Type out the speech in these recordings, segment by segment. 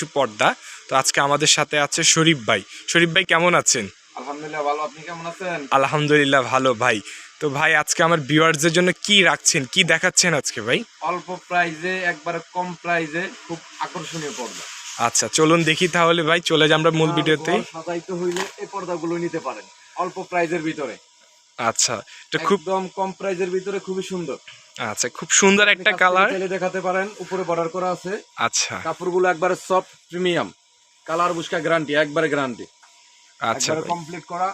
একটু পর্দা। তো আজকে আমাদের সাথে আছে শরীফ ভাই। শরীফ ভাই কেমন আছেন? আলহামদুলিল্লাহ ভালো। আপনি কেমন আছেন? আলহামদুলিল্লাহ ভালো ভাই। তো ভাই আজকে আমার ভিউয়ার্সদের জন্য কি রাখছেন কি দেখাচ্ছেন আজকে ভাই? অল্প প্রাইজে একবারে কম প্রাইজে খুব আকর্ষণীয় পর্দা। আচ্ছা চলুন দেখি তাহলে ভাই চলে যাই আমরা মূল ভিডিওতে। সাজাইতে হইলে এই পর্দাগুলো নিতে পারেন অল্প প্রাইজের ভিতরে। আচ্ছা এটা খুব একদম কম প্রাইজের ভিতরে খুবই সুন্দর। আচ্ছা খুব সুন্দর একটা কালার চাইলে দেখাতে পারেন উপরে বর্ডার করা আছে। আচ্ছা। কাপড়গুলো একবারে সফট প্রিমিয়াম কালার বুসকা গ্যারান্টি একবারে গ্যারান্টি আচ্ছা কমপ্লিট করা।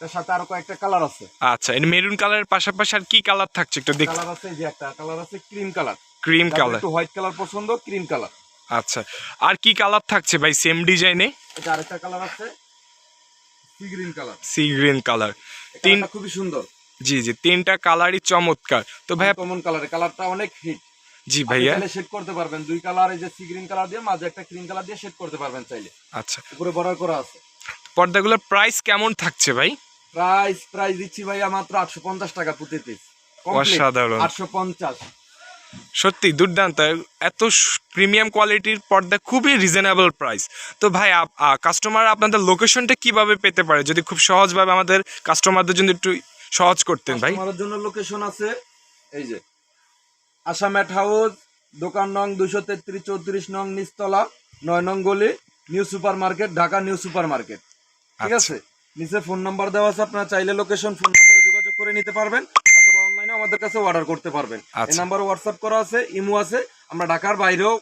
তার সাথে আরও কয়েকটা কালার আছে। আচ্ছা এই মেরুন কালারের পাশাপাশি আর কি কালার থাকছে একটু দেখ কালার আছে যে একটা কালার আছে ক্রিম কালার ক্রিম কালার একটু হোয়াইট কালার পছন্দ ক্রিম কালার আচ্ছা আর কি কালার থাকছে ভাই? সেম ডিজাইনে এটা আরেকটা কালার আছে। Sea green colour sea green colour তিন খুবই সুন্দর। জি জি তিনটা কালারই চমৎকার। তো ভাই কমন কালার কালারটা অনেক হিট জি ভাইয়া। শেড করতে পারবেন। দুই কালার এই যে সি গ্রিন কালার দিয়ে মাঝে একটা ক্রিম কালার দিয়ে শেড করতে পারবেন চাইলে। আচ্ছা। উপরে বর্ডার করা আছে। পর্দাগুলোর প্রাইস কেমন থাকছে ভাই? প্রাইস প্রাইস দিচ্ছি ভাইয়া মাত্র আটশো পঞ্চাশ টাকা প্রতি পিস অসাধারণ। আটশো পঞ্চাশ। সত্যি দুর্দান্ত। এত প্রিমিয়াম কোয়ালিটির পর্দা খুবই রিজনেবল প্রাইস তো ভাই কাস্টমার আপনাদের লোকেশনটা কীভাবে পেতে পারে? যদি খুব সহজভাবে আমাদের কাস্টমারদের জন্য একটু সহজ করতেন ভাই। আমার জন্য লোকেশন আছে এই যে আসাম ম্যাট হাউস দোকান নং দুশো তেত্রিশ চৌত্রিশ নং নিচতলা নয় নং গলি new super market Dhaka new super market ঠিক আচ্ছা। আছে? নিচে ফোন নাম্বার দেওয়া আছে আপনারা চাইলে লোকেশন ফোন নাম্বারে যোগাযোগ করে নিতে পারবেন। অথবা আমাদের কাছে অর্ডার করতে পারবেন। এই আচ্ছা। নাম্বারে হোয়াটসঅ্যাপ করা আছে ইমো আছে আমরা ঢাকার বাইরেও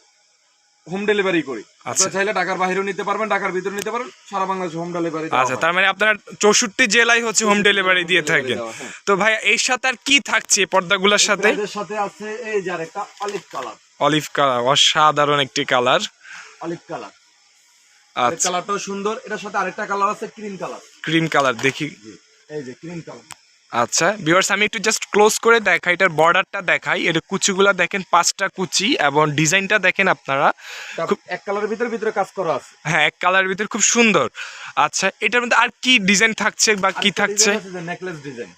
হোম ডেলিভারি করি। আচ্ছা। আপনারা চাইলে ঢাকার বাইরেও নিতে পারবেন ঢাকার ভিতরে নিতে পারবেন সারা বাংলাদেশ হোম ডেলিভারি আচ্ছা তার মানে আপনারা চৌষট্টি জেলায় হচ্ছে হোম ডেলিভারি দিয়ে থাকেন। হ্যাঁ। তো ভাই এর সাথে আর কি থাকছে পর্দাগুলোর সাথে? এদের সাথে আছে এই যে আরেকটা অলিভ কালার অলিভ কালার অসাধারণ একটি কালার অলিভ কালার আচ্ছা। কালারটাও সুন্দর এটার সাথে আরেকটা কালার আছে ক্রিম কালার ক্রিম কালার দেখি। এই যে ক্রিম কালার আচ্ছা ভিউয়ার্স আমি একটু জাস্ট ক্লোজ করে দেখাই এটার বর্ডারটা দেখাই। এর কুচিগুলা দেখেন পাঁচটা কুচি এবং ডিজাইনটা দেখেন আপনারা। খুব এক কালারের ভিতরে ভিতরে কাজ করা আছে। হ্যাঁ এক কালারের ভিতর খুব সুন্দর। আচ্ছা এটার মধ্যে আর কি ডিজাইন থাকছে বা কি থাকছে? নেকলেস ডিজাইন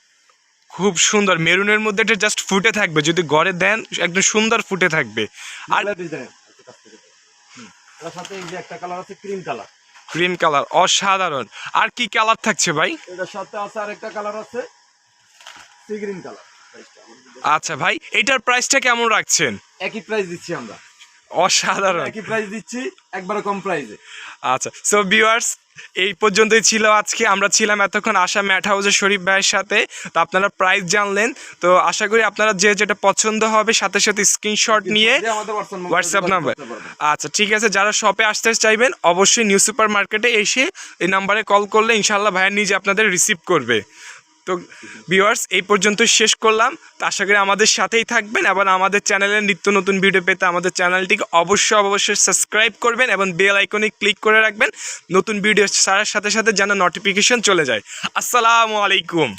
খুব সুন্দর। মেরুনের মধ্যে এটা জাস্ট ফুটে থাকবে। যদি ঘরে দেন একদম সুন্দর ফুটে থাকবে। আর আর সাথে এই যে একটা কালার আছে ক্রিম কালার ক্রিম কালার অসাধারণ। আর কি কালার থাকছে ভাই? এটার সাথে আছে আরেকটা কালার আছে সি গ্রিন কালার আচ্ছা ভাই এটার প্রাইসটা কেমন রাখছেন? একই প্রাইস দিচ্ছি আমরা। অসাধারণ। একই প্রাইস দিচ্ছি একবারে কম প্রাইসে আচ্ছা সো ভিউয়ার্স এই পর্যন্তই ছিল আজকে। আমরা ছিলাম এতক্ষণ আশা ম্যাট হাউসের শরীফ ভাইয়ের সাথে। তো আপনারা প্রাইস জানলেন। তো আশা করি আপনারা যে যেটা পছন্দ হবে সাথে সাথে স্ক্রিনশট নিয়ে হোয়াটসঅ্যাপ হোয়াটসঅ্যাপ নাম্বার আচ্ছা ঠিক আছে যারা শপে আসতে চাইবেন অবশ্যই নিউ সুপার মার্কেটে এসে এই নাম্বারে কল করলে ইনশাল্লাহ ভাইয়া নিজে আপনাদের রিসিভ করবে। তো ভিউয়ার্স এই পর্যন্ত শেষ করলাম। তো আশা করি আমাদের সাথেই থাকবেন এবং আমাদের চ্যানেলে নিত্য নতুন ভিডিও পেতে আমাদের চ্যানেলটিকে অবশ্যই অবশ্যই সাবস্ক্রাইব করবেন এবং বেল আইকনে ক্লিক করে রাখবেন। নতুন ভিডিও ছাড়ার সাথে সাথে যেন নোটিফিকেশন চলে যায়। আসসালামু আলাইকুম।